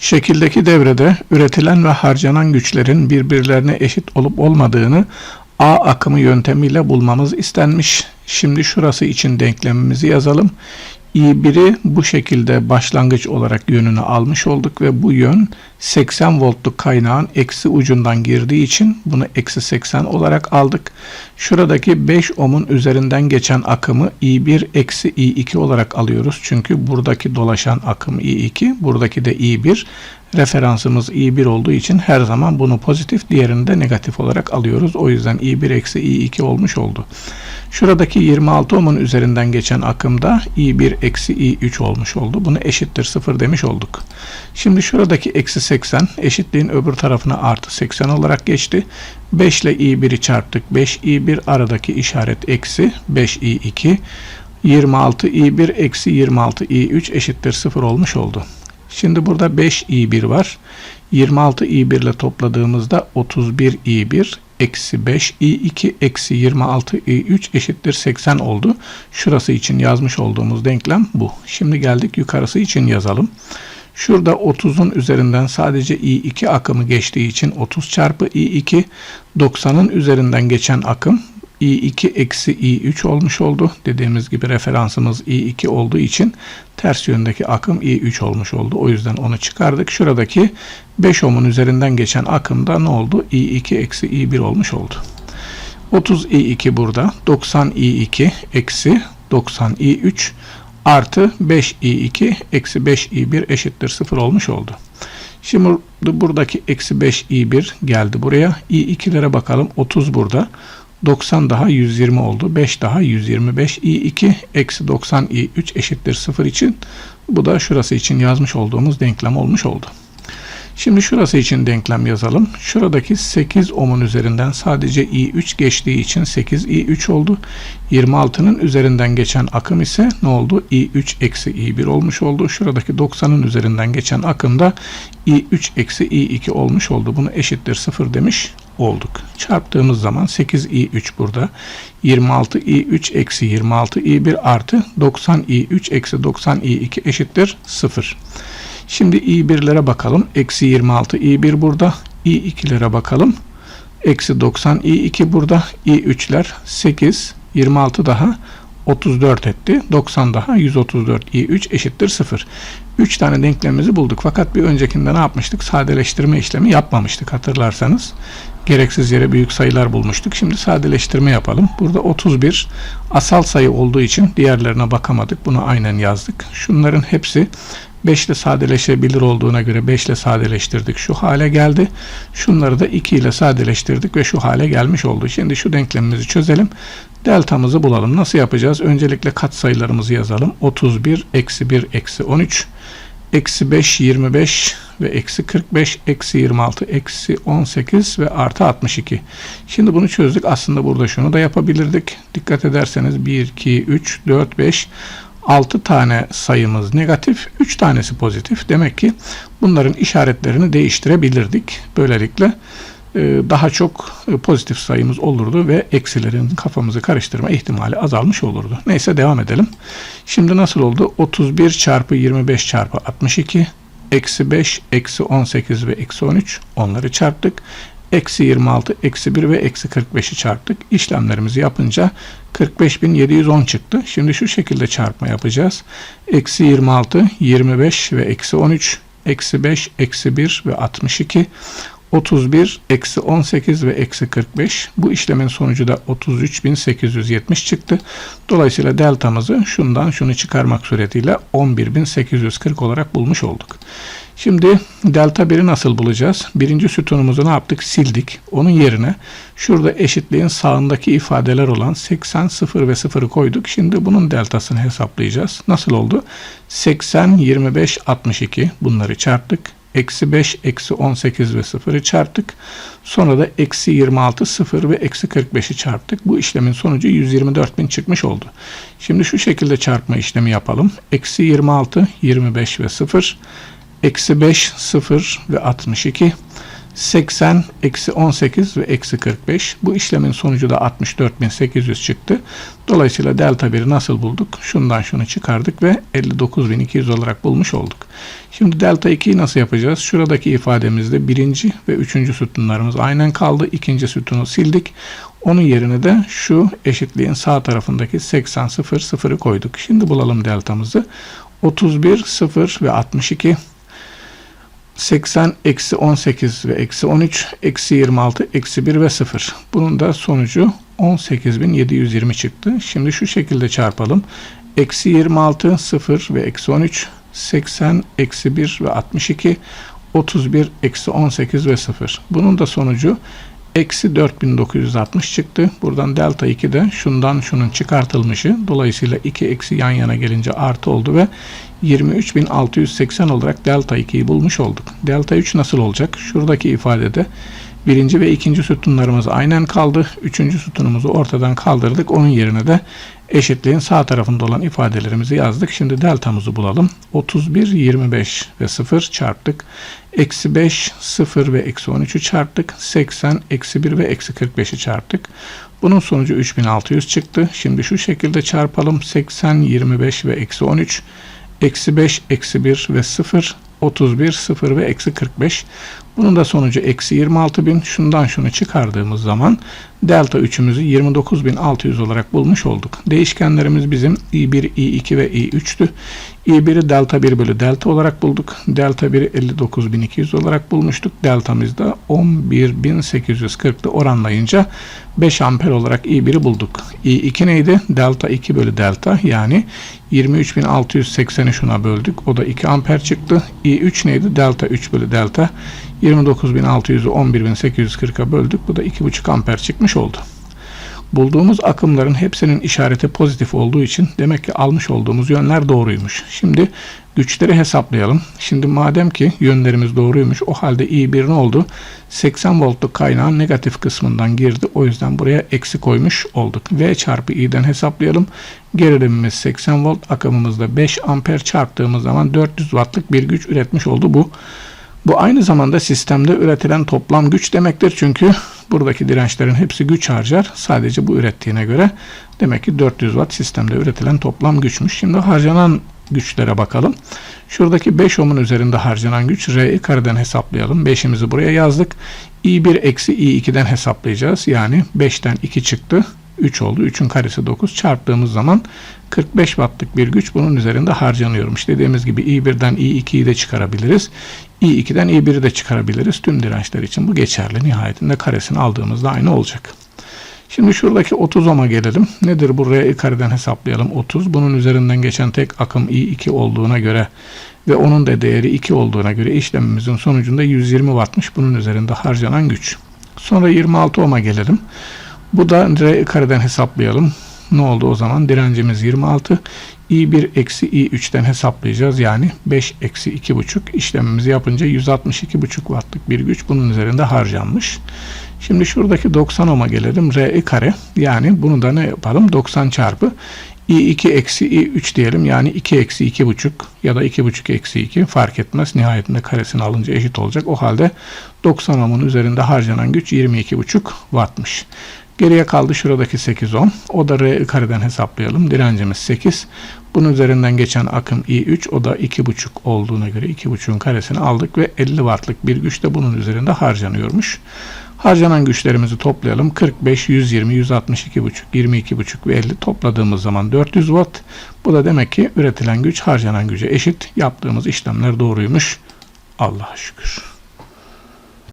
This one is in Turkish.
Şekildeki devrede üretilen ve harcanan güçlerin birbirlerine eşit olup olmadığını A akımı yöntemiyle bulmamız istenmiş. Şimdi şurası için denklemimizi yazalım. I1'i bu şekilde başlangıç olarak yönünü almış olduk ve bu yön 80 voltluk kaynağın eksi ucundan girdiği için bunu eksi 80 olarak aldık. Şuradaki 5 ohmun üzerinden geçen akımı I1 eksi I2 olarak alıyoruz. Çünkü buradaki dolaşan akım I2, buradaki de I1. Referansımız I1 olduğu için her zaman bunu pozitif, diğerini de negatif olarak alıyoruz. O yüzden I1 eksi I2 olmuş oldu. Şuradaki 26 ohmun üzerinden geçen akımda I1 eksi I3 olmuş oldu. Bunu eşittir 0 demiş olduk. Şimdi şuradaki eksi 80 eşitliğin öbür tarafına artı 80 olarak geçti. 5 ile I1'i çarptık. 5 I1 aradaki işaret eksi 5 I2. 26 I1 eksi 26 I3 eşittir 0 olmuş oldu. Şimdi burada 5 i1 var. 26 i1 ile topladığımızda 31 i1 eksi 5 i2 eksi 26 i3 eşittir 80 oldu. Şurası için yazmış olduğumuz denklem bu. Şimdi geldik yukarısı için yazalım. Şurada 30'un üzerinden sadece i2 akımı geçtiği için 30 çarpı i2 90'ın üzerinden geçen akım i2 eksi i3 olmuş oldu. Dediğimiz gibi referansımız i2 olduğu için ters yöndeki akım i3 olmuş oldu. O yüzden onu çıkardık. Şuradaki 5 ohmun üzerinden geçen akımda ne oldu? i2 eksi i1 olmuş oldu. 30 i2 burada. 90 i2 eksi 90 i3 artı 5 i2 eksi 5 i1 eşittir 0 olmuş oldu. Şimdi buradaki eksi 5 i1 geldi buraya. i2'lere bakalım. 30 burada. 90 daha 120 oldu. 5 daha 125 i2 eksi 90 i3 eşittir 0 için bu da şurası için yazmış olduğumuz denklem olmuş oldu. Şimdi şurası için denklem yazalım. Şuradaki 8 ohmun üzerinden sadece i3 geçtiği için 8 i3 oldu. 26'nın üzerinden geçen akım ise ne oldu? i3 eksi i1 olmuş oldu. Şuradaki 90'ın üzerinden geçen akım da i3 eksi i2 olmuş oldu. Bunu eşittir 0 demiş olduk. Çarptığımız zaman 8i3 burada. 26i3 eksi 26i1 artı 90i3 eksi 90i2 eşittir 0. Şimdi i1'lere bakalım. Eksi 26 i1 burada. i2'lere bakalım. Eksi 90 i2 burada. i3'ler 8 26 daha 34 etti. 90 daha 134 i3 eşittir 0. 3 tane denklemimizi bulduk. Fakat bir öncekinde ne yapmıştık? Sadeleştirme işlemi yapmamıştık hatırlarsanız. Gereksiz yere büyük sayılar bulmuştuk. Şimdi sadeleştirme yapalım. Burada 31 asal sayı olduğu için diğerlerine bakamadık. Bunu aynen yazdık. Şunların hepsi 5 ile sadeleşebilir olduğuna göre 5 ile sadeleştirdik. Şu hale geldi. Şunları da 2 ile sadeleştirdik ve şu hale gelmiş oldu. Şimdi şu denklemimizi çözelim. Deltamızı bulalım. Nasıl yapacağız? Öncelikle katsayılarımızı yazalım. 31 eksi 1 eksi 13 eksi 5 25 ve eksi 45 eksi 26 eksi 18 ve artı 62. Şimdi bunu çözdük. Aslında burada şunu da yapabilirdik. Dikkat ederseniz 1, 2, 3, 4, 5 6 tane sayımız negatif, 3 tanesi pozitif. Demek ki bunların işaretlerini değiştirebilirdik. Böylelikle daha çok e, pozitif sayımız olurdu ve eksilerin kafamızı karıştırma ihtimali azalmış olurdu. Neyse devam edelim. Şimdi nasıl oldu? 31 çarpı 25 çarpı 62 eksi 5 eksi 18 ve eksi 13 onları çarptık. Eksi 26, eksi 1 ve eksi 45'i çarptık. İşlemlerimizi yapınca 45.710 çıktı. Şimdi şu şekilde çarpma yapacağız. Eksi 26, 25 ve eksi 13, eksi 5, eksi 1 ve 62. 31, eksi 18 ve eksi 45. Bu işlemin sonucu da 33.870 çıktı. Dolayısıyla deltamızı şundan şunu çıkarmak suretiyle 11.840 olarak bulmuş olduk. Şimdi delta 1'i nasıl bulacağız? Birinci sütunumuzu ne yaptık? Sildik. Onun yerine şurada eşitliğin sağındaki ifadeler olan 80, 0 ve 0'ı koyduk. Şimdi bunun deltasını hesaplayacağız. Nasıl oldu? 80, 25, 62 bunları çarptık. Eksi 5, eksi 18 ve 0'ı çarptık. Sonra da eksi 26, 0 ve eksi 45'i çarptık. Bu işlemin sonucu 124 bin çıkmış oldu. Şimdi şu şekilde çarpma işlemi yapalım. Eksi 26, 25 ve 0 Eksi 5, 0 ve 62. 80, eksi 18 ve eksi 45. Bu işlemin sonucu da 64.800 çıktı. Dolayısıyla delta 1'i nasıl bulduk? Şundan şunu çıkardık ve 59.200 olarak bulmuş olduk. Şimdi delta 2'yi nasıl yapacağız? Şuradaki ifademizde birinci ve üçüncü sütunlarımız aynen kaldı. İkinci sütunu sildik. Onun yerine de şu eşitliğin sağ tarafındaki 80 0 0'ı koyduk. Şimdi bulalım deltamızı. 31 0 ve 62 80 eksi 18 ve eksi 13 eksi 26 eksi 1 ve 0. Bunun da sonucu 18.720 çıktı. Şimdi şu şekilde çarpalım. Eksi 26 0 ve eksi 13 80 eksi 1 ve 62 31 eksi 18 ve 0. Bunun da sonucu eksi 4960 çıktı. Buradan delta 2 de şundan şunun çıkartılmışı. Dolayısıyla 2 eksi yan yana gelince artı oldu ve 23680 olarak delta 2'yi bulmuş olduk. Delta 3 nasıl olacak? Şuradaki ifadede birinci ve ikinci sütunlarımız aynen kaldı. Üçüncü sütunumuzu ortadan kaldırdık. Onun yerine de eşitliğin sağ tarafında olan ifadelerimizi yazdık. Şimdi deltamızı bulalım. 31, 25 ve 0 çarptık. Eksi 5, 0 ve eksi 13'ü çarptık. 80, eksi 1 ve eksi 45'i çarptık. Bunun sonucu 3600 çıktı. Şimdi şu şekilde çarpalım. 80, 25 ve eksi 13. Eksi 5, eksi 1 ve 0. 31, 0 ve eksi 45. Bunun da sonucu eksi 26.000. Şundan şunu çıkardığımız zaman delta 3'ümüzü 29.600 olarak bulmuş olduk. Değişkenlerimiz bizim i1, i2 ve i3'tü. İ1'i delta 1 bölü delta olarak bulduk. Delta 1'i 59.200 olarak bulmuştuk. Deltamız da 11.840'tı oranlayınca 5 amper olarak i1'i bulduk. i2 neydi? Delta 2 bölü delta yani 23.680'i şuna böldük. O da 2 amper çıktı. i3 neydi? Delta 3 bölü delta 29.600'ü 11.840'a böldük. Bu da 2,5 amper çıkmış oldu. Bulduğumuz akımların hepsinin işareti pozitif olduğu için demek ki almış olduğumuz yönler doğruymuş. Şimdi güçleri hesaplayalım. Şimdi madem ki yönlerimiz doğruymuş o halde I1 ne oldu? 80 voltluk kaynağın negatif kısmından girdi. O yüzden buraya eksi koymuş olduk. V çarpı I'den hesaplayalım. Gerilimimiz 80 volt akımımızda 5 amper çarptığımız zaman 400 wattlık bir güç üretmiş oldu bu. Bu aynı zamanda sistemde üretilen toplam güç demektir. Çünkü buradaki dirençlerin hepsi güç harcar. Sadece bu ürettiğine göre demek ki 400 watt sistemde üretilen toplam güçmüş. Şimdi harcanan güçlere bakalım. Şuradaki 5 ohmun üzerinde harcanan güç R'yi kareden hesaplayalım. 5'imizi buraya yazdık. I1 eksi I2'den hesaplayacağız. Yani 5'ten 2 çıktı. 3 oldu. 3'ün karesi 9 çarptığımız zaman 45 wattlık bir güç bunun üzerinde harcanıyormuş. Dediğimiz gibi i1'den i2'yi de çıkarabiliriz. i2'den i1'i de çıkarabiliriz. Tüm dirençler için bu geçerli. Nihayetinde karesini aldığımızda aynı olacak. Şimdi şuradaki 30 ohm'a gelelim. Nedir bu R kareden hesaplayalım 30. Bunun üzerinden geçen tek akım i2 olduğuna göre ve onun da değeri 2 olduğuna göre işlemimizin sonucunda 120 wattmış bunun üzerinde harcanan güç. Sonra 26 ohm'a gelelim. Bu da R kareden hesaplayalım. Ne oldu o zaman? Direncimiz 26. i1 eksi i3'ten hesaplayacağız. Yani 5 eksi 2,5 işlemimizi yapınca 162,5 wattlık bir güç bunun üzerinde harcanmış. Şimdi şuradaki 90 ohm'a gelelim. R kare yani bunu da ne yapalım? 90 çarpı i2 eksi i3 diyelim. Yani 2 eksi 2,5 ya da 2,5 eksi 2 fark etmez. Nihayetinde karesini alınca eşit olacak. O halde 90 ohm'un üzerinde harcanan güç 22,5 wattmış. Geriye kaldı şuradaki 8 ohm. O da R kareden hesaplayalım. Direncimiz 8. Bunun üzerinden geçen akım I3. O da 2,5 olduğuna göre 2,5'un karesini aldık ve 50 wattlık bir güç de bunun üzerinde harcanıyormuş. Harcanan güçlerimizi toplayalım. 45, 120, 162,5, 22,5 ve 50 topladığımız zaman 400 watt. Bu da demek ki üretilen güç harcanan güce eşit. Yaptığımız işlemler doğruymuş. Allah'a şükür.